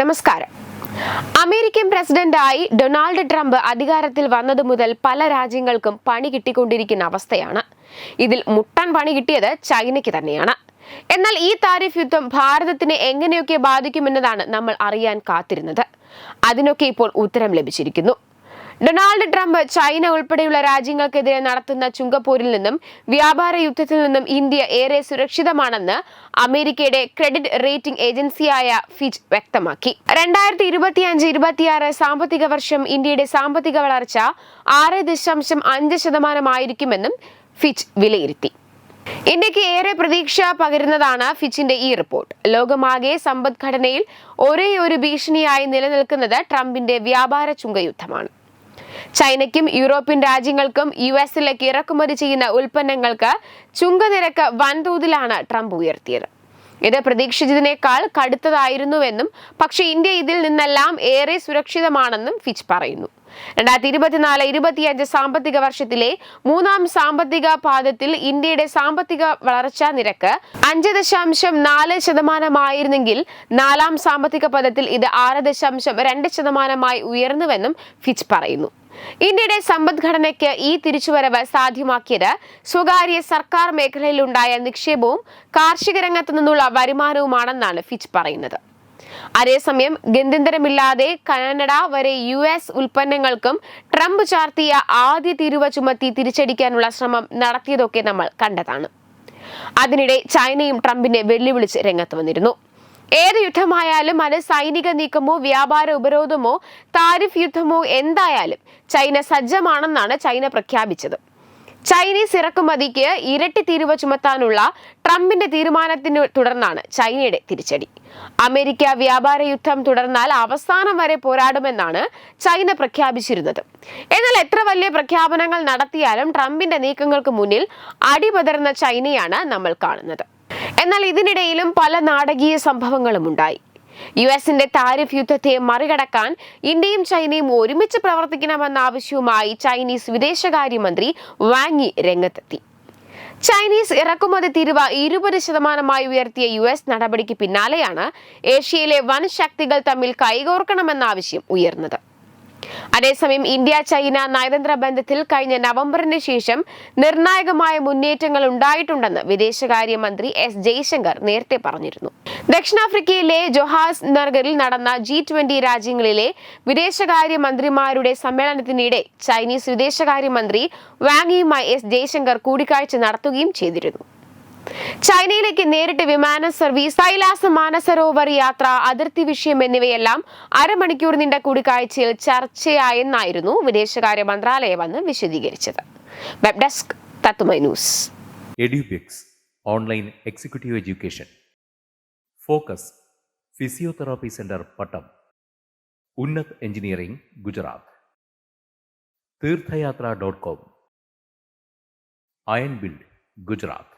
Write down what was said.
നമസ്കാരം. അമേരിക്കൻ പ്രസിഡന്റായി Donald Trump അധികാരത്തിൽ വന്നതു മുതൽ പല രാജ്യങ്ങൾക്കും പണി കിട്ടിക്കൊണ്ടിരിക്കുന്ന അവസ്ഥയാണ്. ഇതിൽ മുട്ടാൻ പണി കിട്ടിയത് ചൈനയ്ക്ക് തന്നെയാണ്. എന്നാൽ ഈ താരിഫ് യുദ്ധം ഭാരതത്തിനെ എങ്ങനെയൊക്കെ ബാധിക്കുമെന്നതാണ് നമ്മൾ അറിയാൻ കാത്തിരുന്നത്. അതിനൊക്കെ ഇപ്പോൾ ഉത്തരം ലഭിച്ചിരിക്കുന്നു. ഡൊണാൾഡ് ട്രംപ് ചൈന ഉൾപ്പെടെയുള്ള രാജ്യങ്ങൾക്കെതിരെ നടത്തുന്ന ചുങ്കപ്പൂരിൽ നിന്നും വ്യാപാര യുദ്ധത്തിൽ നിന്നും ഇന്ത്യ ഏറെ സുരക്ഷിതമാണെന്ന് അമേരിക്കയുടെ ക്രെഡിറ്റ് റേറ്റിംഗ് ഏജൻസിയായ ഫിച്ച് വ്യക്തമാക്കി. രണ്ടായിരത്തി ഇരുപത്തിയഞ്ച് ഇരുപത്തിയാറ് സാമ്പത്തിക വർഷം ഇന്ത്യയുടെ സാമ്പത്തിക വളർച്ച ആറ് ദശാംശം അഞ്ച് ശതമാനമായിരിക്കുമെന്നും ഫിച്ച് വിലയിരുത്തി. ഇന്ത്യയ്ക്ക് ഏറെ പ്രതീക്ഷ പകരുന്നതാണ് ഫിച്ചിന്റെ ഈ റിപ്പോർട്ട്. ലോകമാകെ സമ്പദ്ഘടനയിൽ ഒരേ ഒരു ഭീഷണിയായി നിലനിൽക്കുന്നത് ട്രംപിന്റെ വ്യാപാര ചുങ്കയുദ്ധമാണ്. ചൈനയ്ക്കും യൂറോപ്യൻ രാജ്യങ്ങൾക്കും യു എസിലേക്ക് ഇറക്കുമതി ചെയ്യുന്ന ഉൽപ്പന്നങ്ങൾക്ക് ചുങ്കനിരക്ക് വൻതോതിലാണ് ട്രംപ് ഉയർത്തിയത്. ഇത് പ്രതീക്ഷിച്ചതിനേക്കാൾ കടുത്തതായിരുന്നുവെന്നും പക്ഷെ ഇന്ത്യ ഇതിൽ നിന്നെല്ലാം ഏറെ സുരക്ഷിതമാണെന്നും ഫിച്ച് പറയുന്നു. രണ്ടായിരത്തി ഇരുപത്തിനാല് ഇരുപത്തിയഞ്ച് സാമ്പത്തിക വർഷത്തിലെ മൂന്നാം സാമ്പത്തിക പാദത്തിൽ ഇന്ത്യയുടെ സാമ്പത്തിക വളർച്ചാ നിരക്ക് അഞ്ച് ദശാംശം നാല് ശതമാനമായിരുന്നെങ്കിൽ നാലാം സാമ്പത്തിക പദത്തിൽ ഇത് ആറ് ദശാംശം രണ്ട് ശതമാനമായി ഉയർന്നുവെന്നും ഫിച്ച് പറയുന്നു. ഇന്ത്യയുടെ സമ്പദ്ഘടനയ്ക്ക് ഈ തിരിച്ചുവരവ് സാധ്യമാക്കിയത് സ്വകാര്യ സർക്കാർ മേഖലയിലുണ്ടായ നിക്ഷേപവും കാർഷിക രംഗത്തു നിന്നുള്ള വരുമാനവുമാണെന്നാണ് ഫിച്ച് പറയുന്നത്. അതേസമയം ഗത്യന്തരമില്ലാതെ കാനഡ വരെ യു എസ് ഉൽപ്പന്നങ്ങൾക്കും ട്രംപ് ചാർത്തിയ ആദ്യ തീരുവ ചുമത്തി തിരിച്ചടിക്കാനുള്ള ശ്രമം നടത്തിയതൊക്കെ നമ്മൾ കണ്ടതാണ്. അതിനിടെ ചൈനയും ട്രംപിനെ വെല്ലുവിളിച്ച് രംഗത്ത് വന്നിരുന്നു. ഏത് യുദ്ധമായാലും അത് സൈനിക നീക്കമോ വ്യാപാര ഉപരോധമോ താരിഫ് യുദ്ധമോ എന്തായാലും ചൈന സജ്ജമാണെന്നാണ് ചൈന പ്രഖ്യാപിച്ചത്. ചൈനീസ് ഇറക്കുമതിക്ക് ഇരട്ടി തീരുവ ചുമത്താനുള്ള ട്രംപിന്റെ തീരുമാനത്തിന് തുടർന്നാണ് ചൈനയുടെ തിരിച്ചടി. അമേരിക്ക വ്യാപാര യുദ്ധം തുടർന്നാൽ അവസാനം വരെ പോരാടുമെന്നാണ് ചൈന പ്രഖ്യാപിച്ചിരുന്നത്. എന്നാൽ എത്ര വലിയ പ്രഖ്യാപനങ്ങൾ നടത്തിയാലും ട്രംപിന്റെ നീക്കങ്ങൾക്ക് മുന്നിൽ അടിപതർന്ന ചൈനയാണ് നമ്മൾ കാണുന്നത്. എന്നാൽ ഇതിനിടയിലും പല നാടകീയ സംഭവങ്ങളും ഉണ്ടായി. യു എസിന്റെ താരിഫ് യുദ്ധത്തെ മറികടക്കാൻ ഇന്ത്യയും ചൈനയും ഒരുമിച്ച് പ്രവർത്തിക്കണമെന്ന ആവശ്യവുമായി ചൈനീസ് വിദേശകാര്യമന്ത്രി വാങ്ങി രംഗത്തെത്തി. ചൈനീസ് ഇറക്കുമതി തീരുവ ഇരുപത് ശതമാനമായി ഉയർത്തിയ യു എസ് നടപടിക്ക് പിന്നാലെയാണ് ഏഷ്യയിലെ വൻ ശക്തികൾ തമ്മിൽ കൈകോർക്കണമെന്ന ആവശ്യം ഉയർന്നത്. അതേസമയം ഇന്ത്യ ചൈന നയതന്ത്ര ബന്ധത്തിൽ കഴിഞ്ഞ നവംബറിന് ശേഷം നിർണായകമായ മുന്നേറ്റങ്ങൾ ഉണ്ടായിട്ടുണ്ടെന്ന് വിദേശകാര്യമന്ത്രി എസ് ജയശങ്കർ നേരത്തെ പറഞ്ഞിരുന്നു. ദക്ഷിണാഫ്രിക്കയിലെ ജൊഹാസ് നഗറിൽ നടന്ന ജി ട്വന്റി രാജ്യങ്ങളിലെ വിദേശകാര്യമന്ത്രിമാരുടെ സമ്മേളനത്തിനിടെ ചൈനീസ് വിദേശകാര്യമന്ത്രി വാങ്ങിയുമായി എസ് ജയശങ്കർ കൂടിക്കാഴ്ച നടത്തുകയും ചെയ്തിരുന്നു. ചൈനയിലേക്ക് നേരിട്ട് വിമാന സർവീസ് കൈലാസ മാനസരോവർ യാത്ര അതിർത്തി വിഷയം എന്നിവയെല്ലാം അരമണിക്കൂർ നീണ്ട കൂടിക്കാഴ്ചയിൽ ചർച്ചയായെന്നായിരുന്നു വിദേശകാര്യ മന്ത്രാലയം അന്ന് വിശദീകരിച്ചത്. വെബ് ഡെസ്ക് തത്തുമൈ news. Online executive education. Focus physiotherapy centre Pattom. Unnath engineering Gujarat. Theerthayathra dot com. Iron build Gujarat.